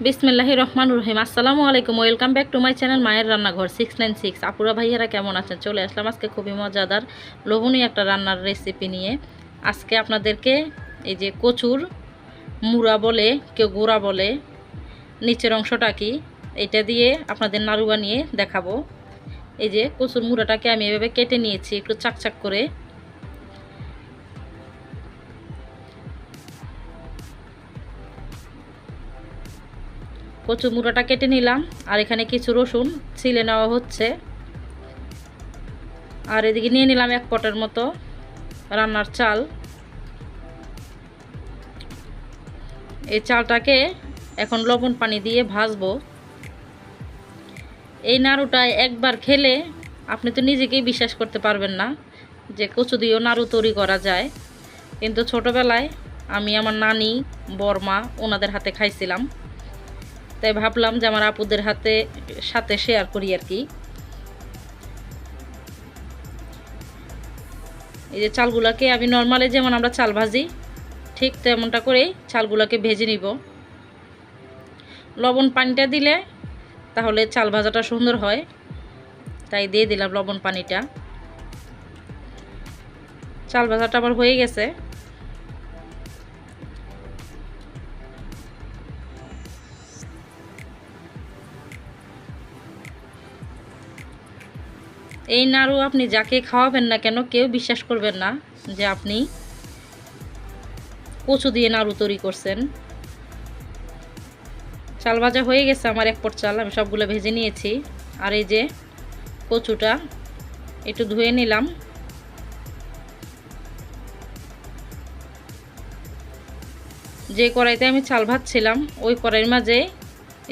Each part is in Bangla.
বিসমিল্লাহি রহমান রহিম। আসসালামু আলাইকুম, welcome back to my channel মায়ের রান্নাঘর সিক্স নাইন সিক্স আপুরা ভাইয়ারা কেমন আছেন? চলে আসলাম আজকে খুবই মজাদার, লোভনীয় একটা রান্নার রেসিপি নিয়ে। আজকে আপনাদেরকে এই যে কচুর মুড়া বলে, কেউ গুঁড়া বলে, নিচের অংশটা কি, এটা দিয়ে আপনাদের নাড়ু বানিয়ে দেখাবো। এই যে কচুর মুড়াটাকে আমি এভাবে কেটে নিয়েছি, একটু চাকচাক করে। কচু মুড়াটা কেটে নিলাম, আর এখানে কিছু রসুন ছিলে নেওয়া হচ্ছে। আর এদিকে নিয়ে নিলাম এক পটের মতো রান্নার চাল। এই চালটাকে এখন লবণ পানি দিয়ে ভাজবো। এই নাড়ুটা একবার খেলে আপনি তো নিজেকেই বিশ্বাস করতে পারবেন না যে কচু দিয়েও নাড়ু তৈরি করা যায়। কিন্তু ছোটোবেলায় আমি আমার নানি, বর্মা ওনাদের হাতে খাইছিলাম। তাই ভাবলাম যে আমার আপুদের হাতে, সাথে শেয়ার করি আর কি। এই যে চালগুলোকে আমি নর্মালি যেমন আমরা চাল ভাজি, ঠিক তেমনটা করেই চালগুলোকে ভেজে নিব। লবণ পানিটা দিলে তাহলে চাল ভাজাটা সুন্দর হয়। তাই দিয়ে দিলাম লবণ পানিটা। চাল ভাজাটা আমার হয়ে গেছে। এই নাড়ু আপনি যাকে খাওয়াবেন না কেন কেউ বিশ্বাস করবেন না যে আপনি কচু দিয়ে নাড়ু তৈরি করছেন। চাল ভাজা হয়ে গেছে আমার এক পট চাল, আমি সবগুলো ভেজে নিয়েছি। আর এই যে কচুটা, একটু ধুয়ে নিলাম। যে কড়াইতে আমি চাল ভাজছিলাম, ওই কড়াইয়ের মাঝে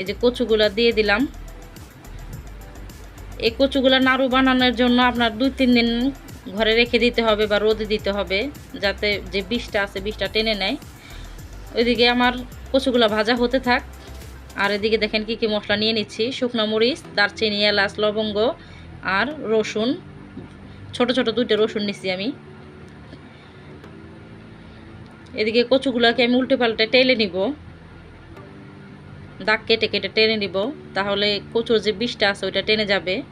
এই যে কচুগুলা দিয়ে দিলাম। এই কচুগুলো নাড়ু বানানোর জন্য আপনার দুই, তিন দিন ঘরে রেখে দিতে হবে বা রোদে দিতে হবে, যাতে যে বিষটা আছে, বিষটা টেনে নেয়। ওইদিকে আমার কচুগুলো ভাজা হতে থাক। আর এদিকে দেখেন কি কি মশলা নিয়ে নিচ্ছি। শুকনো মরিচ, দারচিনি, এলাচ, লবঙ্গ আর রসুন। ছোট ছোট দুইটা রসুন নিচ্ছি আমি। এদিকে কচুগুলোকে আমি উল্টে পাল্টে টেলে নিব। দাগ কেটে কেটে টেনে নিব। তাহলে কচুর যে বিষটা আছে ওইটা টেনে যাবে।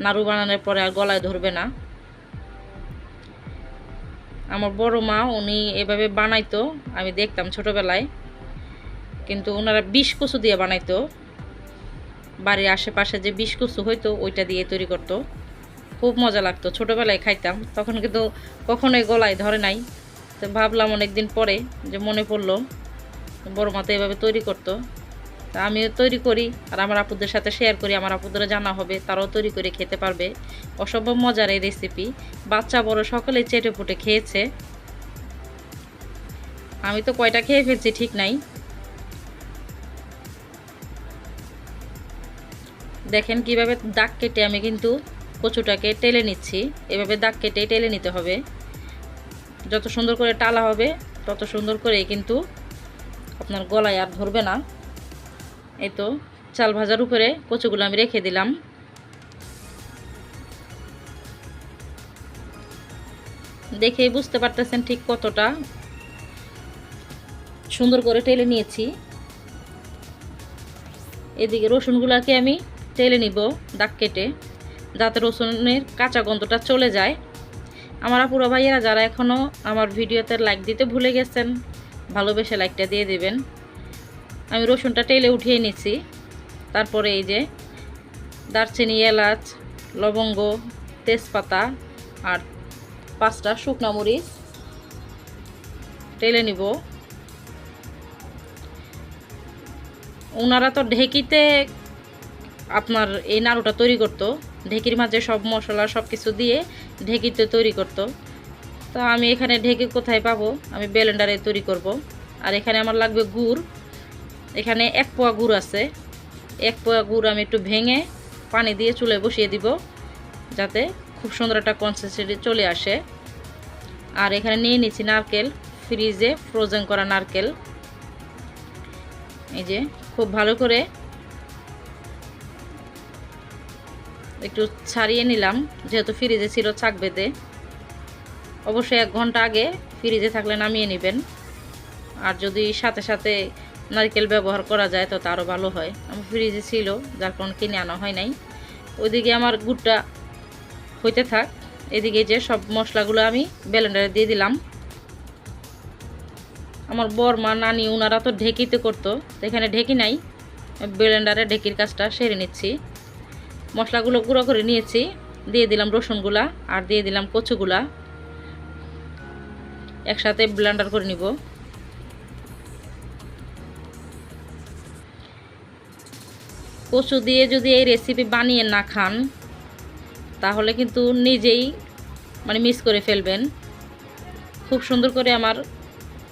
নাড়ু বানানোর পরে আর গলায় ধরবে না। আমার বড় মা, উনি এভাবে বানাইতো, আমি দেখতাম ছোটোবেলায়। কিন্তু ওনারা বিষ কচু দিয়ে বানাইতো। বাড়ির আশেপাশে যে বিষ কচু হইতো, ওইটা দিয়ে তৈরি করতো। খুব মজা লাগতো। ছোটোবেলায় খাইতাম। তখন কিন্তু কখনোই গলায় ধরে নাই। তো ভাবলাম অনেকদিন পরে যে মনে পড়ল, বড় মা তো এভাবে তৈরি করতো। তা আমিও তৈরি করি আর আমার আপুদের সাথে শেয়ার করি, আমার আপুদেরও জানা হবে, তারাও তৈরি করে খেতে পারবে। অসম্ভব মজার এই রেসিপি বাচ্চা, বড় সকলে চেটে ফুটে খেয়েছে। আমি তো কয়টা খেয়ে ফেলছি ঠিক নাই। দেখেন কীভাবে দাগ কেটে আমি কিন্তু কচুটাকে টেলে নিচ্ছি। এভাবে দাগ কেটে টেলে নিতে হবে। যত সুন্দর করে টালা হবে, তত সুন্দর করে কিন্তু আপনার গলায় আর ধরবে না। এই তো, চাল ভাজার উপরে কচুগুলো আমি রেখে দিলাম। দেখেই বুঝতে পারতেছেন ঠিক কতটা সুন্দর করে টেলে নিয়েছি। এদিকে রসুনগুলোকে আমি টেলে নিব দাগ কেটে, যাতে রসুনের কাঁচা গন্ধটা চলে যায়। আমার আপুরা ভাইয়েরা যারা এখনও আমার ভিডিওতে লাইক দিতে ভুলে গেছেন, ভালোবেসে লাইকটা দিয়ে দিবেন। আমি রসুনটা টেলে উঠিয়ে নিচ্ছি। তারপরে এই যে দারচিনি, এলাচ, লবঙ্গ, তেজপাতা আর পাঁচটা শুকনো মরিচ টেলে নিব। ওনারা তো ঢেকিতে আপনার এই নাড়ুটা তৈরি করতো। ঢেকির মাঝে সব মশলা, সব কিছু দিয়ে ঢেকিতে তৈরি করতো। তো আমি এখানে ঢেকে কোথায় পাবো? আমি ব্লেন্ডারে তৈরি করব। আর এখানে আমার লাগবে গুড়। এখানে এক পোয়া গুড় আছে। এক পোয়া গুড় আমি একটু ভেঙে পানি দিয়ে চুলে বসিয়ে দিব, যাতে খুব সুন্দর একটা কনসিস্টেন্সি চলে আসে। আর এখানে নিয়ে নিচ্ছি নারকেল, ফ্রিজে ফ্রোজেন করা নারকেল। এই যে, খুব ভালো করে একটু ছাড়িয়ে নিলাম, যেহেতু ফ্রিজে ছিল চাক বেঁধে। অবশ্যই এক ঘণ্টা আগে ফ্রিজে থাকলে নামিয়ে নেবেন। আর যদি সাথে সাথে নারকেল ব্যবহার করা যায় তো আরও ভালো হয়। আমার ফ্রিজে ছিল, যার কারণে কিনে আনা হয় নাই। ওইদিকে আমার গুড়টা হইতে থাক। এদিকে যে সব মশলাগুলো আমি ব্লেন্ডারে দিয়ে দিলাম। আমার বর, মা, নানি ওনারা তো ঢেকিতে করতো এখানে ঢেকি নাই। ব্লেন্ডারে ঢেকির কাজটা সেরে নিচ্ছি। মশলাগুলো গুঁড়ো করে নিয়েছি। দিয়ে দিলাম রসুনগুলা আর দিয়ে দিলাম কচুগুলা। একসাথে ব্লেন্ডার করে নিব। কচু দিয়ে যদি এই রেসিপি বানিয়ে না খান, তাহলে কিন্তু নিজেই মানে মিস করে ফেলবেন। খুব সুন্দর করে আমার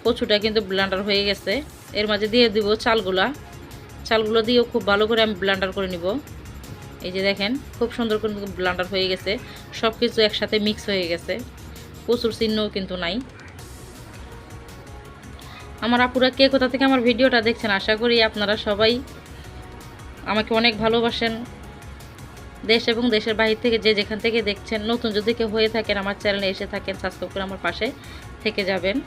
কচুটা কিন্তু ব্লান্ডার হয়ে গেছে। এর মাঝে দিয়ে দিব চালগুলা। চালগুলো দিয়েও খুব ভালো করে আমি ব্লান্ডার করে নিব। এই যে দেখেন, খুব সুন্দর করে ব্লান্ডার হয়ে গেছে। সব কিছু একসাথে মিক্স হয়ে গেছে। কচুর চিহ্নও কিন্তু নাই। আমার আপুরা কে কোথা থেকে আমার ভিডিওটা দেখছেন, আশা করি আপনারা সবাই আমাকে অনেক ভালোবাসেন। দেশ এবং দেশের বাহির থেকে যে যেখান থেকে দেখছেন, নতুন যদি কেউ হয়ে থাকেন, আমার চ্যানেলে এসে থাকেন সাবস্ক্রাইব করে আমার পাশে থেকে যাবেন।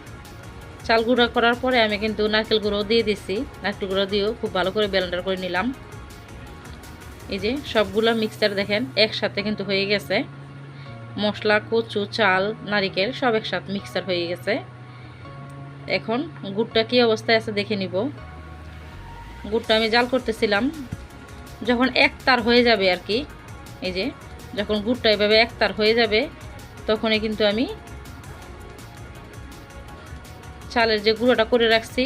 চাল গুঁড়া করার পরে আমি কিন্তু নারকেল গুঁড়ো দিয়ে দিছি। নারকেল গুঁড়ো দিয়েও খুব ভালো করে ব্লেন্ডার করে নিলাম। এই যে সবগুলো মিক্সচার দেখেন, একসাথে কিন্তু হয়ে গেছে। মশলা, কচু, চাল, নারিকেল সব একসাথে মিক্সচার হয়ে গেছে। এখন গুড়টা কী অবস্থায় আছে দেখে নিব। গুড়টা আমি জাল করতেছিলাম। যখন এক তার হয়ে যাবে আর কি, এই যে, যখন গুড়টা এভাবে এক তার হয়ে যাবে, তখনই কিন্তু আমি চালের যে গুঁড়োটা করে রাখছি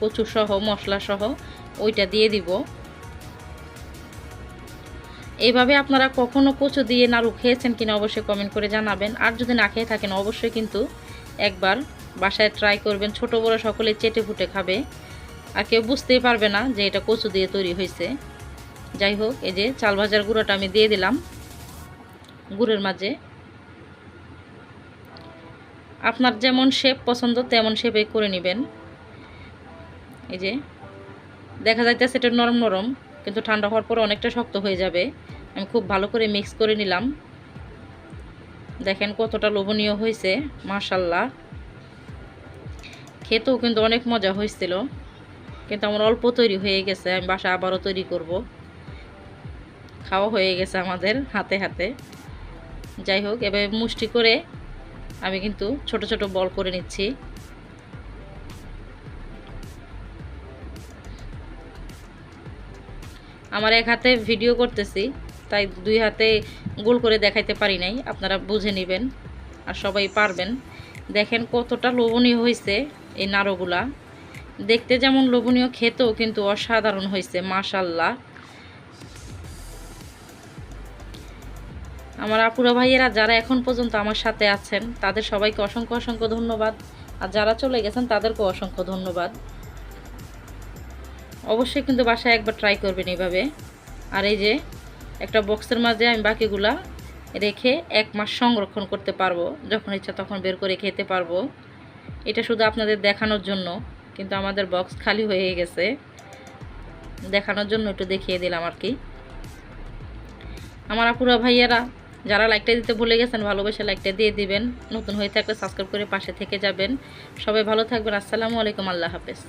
কচু সহ মশলা সহ ওইটা দিয়ে দিব। এইভাবে আপনারা কখনো কচু দিয়ে নাড়ু খেয়েছেন কিনা অবশ্যই কমেন্ট করে জানাবেন। আর যদি না খেয়ে থাকেন, অবশ্যই কিন্তু একবার বাসায় ট্রাই করবেন। ছোট বড় সকলে চেটে ফুটে খাবে। আর কেউ বুঝতেই পারবে না যে এটা কচু দিয়ে তৈরি হয়েছে। যাই হোক, এই যে চাল ভাজার গুঁড়োটা আমি দিয়ে দিলাম গুড়ের মাঝে। আপনার যেমন শেপ পছন্দ, তেমন শেপে করে নেবেন। এই যে, দেখা যাইতেছে এটা নরম নরম, কিন্তু ঠান্ডা হওয়ার পরে অনেকটা শক্ত হয়ে যাবে। আমি খুব ভালো করে মিক্স করে নিলাম। দেখেন কতটা লোভনীয় হয়েছে মাশাল্লাহ খেতেও কিন্তু অনেক মজা হয়েছিল, কিন্তু আমার অল্প তৈরি হয়ে গেছে, আমি বাসা আবারও তৈরি করব। খাওয়া হয়ে গেছে আমাদের হাতে হাতে। যাই হোক এভাবে মুষ্টি করে আমি কিন্তু ছোট ছোট বল করে নিচ্ছি। আমার এক হাতে ভিডিও করতেছি, তাই দুই হাতে গোল করে দেখাইতে পারি নাই, আপনারা বুঝে নেবেন আর সবাই পারবেন। দেখেন কতটা লোভনীয় হয়েছে এই নাড়ুগুলা। দেখতে যেমন লোভনীয়, খেতেও কিন্তু অসাধারণ হয়েছে মাশাল্লাহ আমার আপুরা ভাইয়েরা যারা এখন পর্যন্ত আমার সাথে আছেন, তাদের সবাইকে অসংখ্য অসংখ্য ধন্যবাদ। আর যারা চলে গেছেন, তাদেরকেও অসংখ্য ধন্যবাদ। অবশ্যই কিন্তু বাসায় একবার ট্রাই করবেন এইভাবে। আর এই যে, একটা বক্সের মাঝে আমি বাকিগুলা রেখে এক মাস সংরক্ষণ করতে পারব, যখন ইচ্ছা তখন বের করে খেতে পারব। এটা শুধু আপনাদের দেখানোর জন্য, কিন্তু আমাদের বক্স খালি হয়ে গেছে। দেখানোর জন্য একটু দেখিয়ে দিলাম আর কি। আমার আপুরা ভাইয়ারা যারা লাইকটা দিতে ভুলে গেছেন, ভালোবেসে লাইকটা দিয়ে দিবেন। নতুন হয়ে থাকলে সাবস্ক্রাইব করে পাশে থেকে যাবেন। সবাই ভালো থাকবেন। আসসালামু আলাইকুম। আল্লাহ হাফেজ।